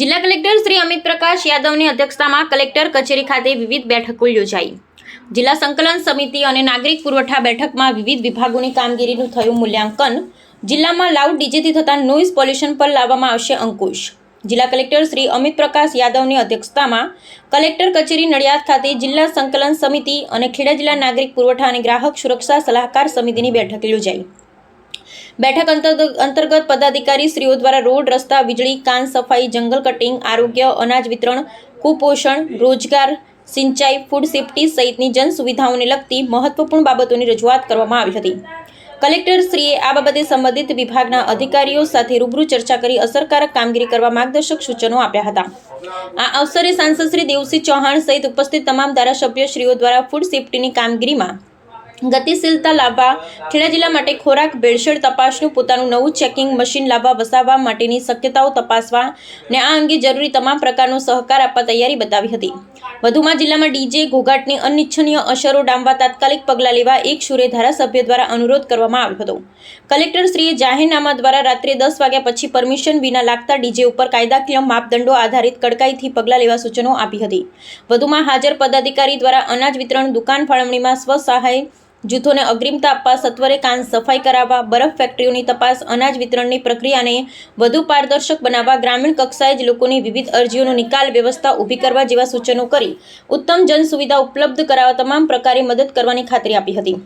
જિલ્લા કલેક્ટર શ્રી અમિત પ્રકાશ યાદવની અધ્યક્ષતામાં કલેક્ટર કચેરી ખાતે વિવિધ બેઠકો યોજાઈ. જિલ્લા સંકલન સમિતિ અને નાગરિક પુરવઠા બેઠકમાં વિવિધ વિભાગોની કામગીરીનું થયું મૂલ્યાંકન. જિલ્લામાં લાઉડ ડીજેથી થતા નોઇઝ પોલ્યુશન પર લાવવામાં આવશે અંકુશ. જિલ્લા કલેક્ટર શ્રી અમિત પ્રકાશ યાદવની અધ્યક્ષતામાં કલેક્ટર કચેરી નડિયાદ ખાતે જિલ્લા સંકલન સમિતિ અને ખેડા જિલ્લા નાગરિક પુરવઠા અને ગ્રાહક સુરક્ષા સલાહકાર સમિતિની બેઠક યોજાઈ. બેઠક અંતર્ગત પદાધિકારી શ્રીઓ દ્વારા રોડ, રસ્તા, વીજળી, કાન સફાઈ, જંગલ કટિંગ, આરોગ્ય, અનાજ વિતરણ, કુપોષણ, રોજગાર, સિંચાઈ, ફૂડ સેફ્ટી સહિતની જન સુવિધાઓને લગતી મહત્વપૂર્ણ બાબતોની રજૂઆત કરવામાં આવી હતી. કલેક્ટર શ્રીએ આ બાબતે સંબંધિત વિભાગના અધિકારીઓ સાથે રૂબરૂ ચર્ચા કરી અસરકારક કામગીરી કરવા માર્ગદર્શક સૂચનો આપ્યા હતા. આ અવસરે સાંસદ શ્રી દેવસિંહ ચૌહાણ સહિત ઉપસ્થિત તમામ ધારાસભ્યશ્રીઓ દ્વારા ફૂડ સેફટીની કામગીરીમાં ગતિશીલતા લાવવા, ખેડા જિલ્લા માટે ખોરાક, ભેળસેળ તપાસનું પોતાનું નવું ચેકિંગ મશીન લાવવા, વસાવવા માટેની શક્યતાઓ તપાસવા ને આ અંગે જરૂરી તમામ પ્રકારનો સહકાર આપવા તૈયારી બતાવી હતી. વધુમાં જિલ્લામાં ડીજે, ઘોઘાટની અનિચ્છનીય અસરો ડામવા તાત્કાલિક પગલાં લેવા એક સુરે ધારાસભ્ય દ્વારા અનુરોધ કરવામાં આવ્યો હતો. કલેક્ટરશ્રીએ જાહેરનામા દ્વારા રાત્રે દસ વાગ્યા પછી પરમિશન વિના લાગતા ડીજે ઉપર કાયદાકીય માપદંડો આધારિત કડકાઈથી પગલાં લેવા સૂચનો આપી હતી. વધુમાં હાજર પદાધિકારી દ્વારા અનાજ વિતરણ, દુકાન ફાળવણીમાં સ્વસહાય જૂથોને અગ્રિમતા આપવા, સત્વરે કાન સફાઈ કરાવવા, બરફ ફેક્ટરીઓની તપાસ, અનાજ વિતરણની પ્રક્રિયાને વધુ પારદર્શક બનાવવા, ગ્રામીણ કક્ષાએ જ લોકોની વિવિધ અરજીઓનો નિકાલ વ્યવસ્થા ઊભી કરવા જેવા સૂચનો કરી, ઉત્તમ જન સુવિધા ઉપલબ્ધ કરાવવા તમામ પ્રકારે મદદ કરવાની ખાતરી આપી હતી.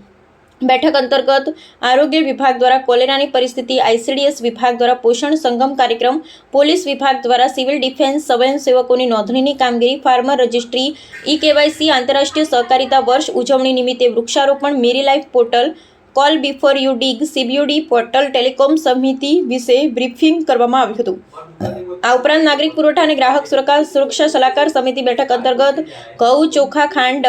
બેઠક અંતર્ગત આરોગ્ય વિભાગ દ્વારા કોલેરાની પરિસ્થિતિ, આઈસીડીએસ વિભાગ દ્વારા પોષણ સંગમ કાર્યક્રમ, પોલીસ વિભાગ દ્વારા સિવિલ ડિફેન્સ સ્વયંસેવકોની નોંધણીની કામગીરી, ફાર્મર રજિસ્ટ્રી, ઈ કેવાયસી આંતરરાષ્ટ્રીય સહકારિતા વર્ષ ઉજવણી નિમિત્તે વૃક્ષારોપણ Meri life portal, call before you dig, CBUD portal telecom સમિતિ વિશે બ્રીફિંગ કરવામાં આવ્યું હતું. આ ઉપરાંત નાગરિક પુરવઠા અને ગ્રાહક સુરક્ષા સલાહકાર સમિતિ બેઠક અંતર્ગત ઘઉં, ચોખા, ખાંડ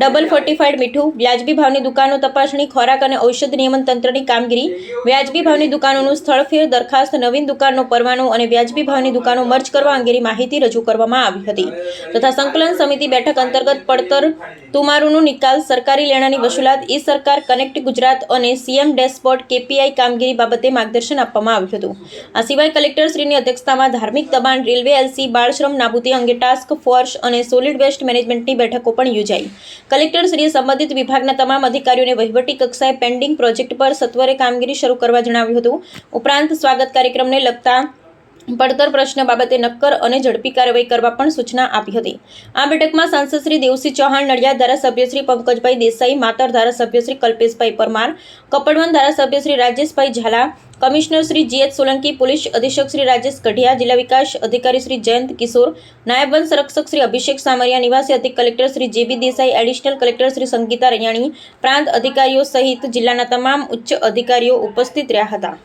ડબલ ફોર્ટિફાઈડ મીઠું, વ્યાજબી ભાવની દુકાનો તપાસણી, ખોરાક અને ઔષધ નિયમન તંત્રની કામગીરી, વ્યાજબી ભાવની દુકાનોનું સ્થળફેર દરખાસ્ત, નવીન દુકાનનો પરવાનો અને વ્યાજબી ભાવની દુકાનો મર્જ કરવા અંગેની માહિતી રજૂ કરવામાં આવી હતી. તથા સંકલન સમિતિ બેઠક અંતર્ગત પડતર તુમારુનું નિકાલ, સરકારી લેણાની વસૂલાત, ઈ સરકાર, કનેક્ટ ગુજરાત અને સીએમ ડેશબોર્ડ કેપીઆઈ કામગીરી બાબતે માર્ગદર્શન આપવામાં આવ્યું હતું. આ સિવાય કલેક્ટરશ્રીની અધ્યક્ષતામાં ધાર્મિક દબાણ, રેલવે, એલસી, બાળશ્રમ, નાબૂદી અંગે ટાસ્ક ફોર્સ અને સોલિડ વેસ્ટ મેનેજમેન્ટની બેઠકો પણ યોજાઈ. કલેક્ટરશ્રીએ સંબંધિત વિભાગના તમામ અધિકારીઓને વહીવટી કક્ષાએ પેન્ડિંગ પ્રોજેક્ટ પર સત્વરે કામગીરી શરૂ કરવા જણાવ્યું હતું. ઉપરાંત સ્વાગત કાર્યક્રમને લગતા પડતર પ્રશ્ન બાબતે નક્કર અને ઝડપી કાર્યવાહી કરવા પણ સૂચના આપી હતી. આ બેઠકમાં સાંસદ શ્રી દેવસિંહ ચૌહાણ નડિયાદ ધારાસભ્ય શ્રી પંકજભાઈ દેસાઈ, માતર ધારાસભ્ય શ્રી કલ્પેશભાઈ પરમાર કપડવન ધારાસભ્ય Shri Rajeshbhai Zala, commissioner Shri G H Solanki, police અધિક્ષક શ્રી રાજેશ કઢિયા જિલ્લા વિકાસ અધિકારી શ્રી જયંત કિશોર, નાયબ વન સંરક્ષક શ્રી અભિષેક સામરિયા, નિવાસી અધિક collector Shri J B Desai, additional collector Shri Sangita Raiyani, પ્રાંત અધિકારીઓ સહિત જિલ્લાના તમામ ઉચ્ચ અધિકારીઓ ઉપસ્થિત રહ્યા હતા.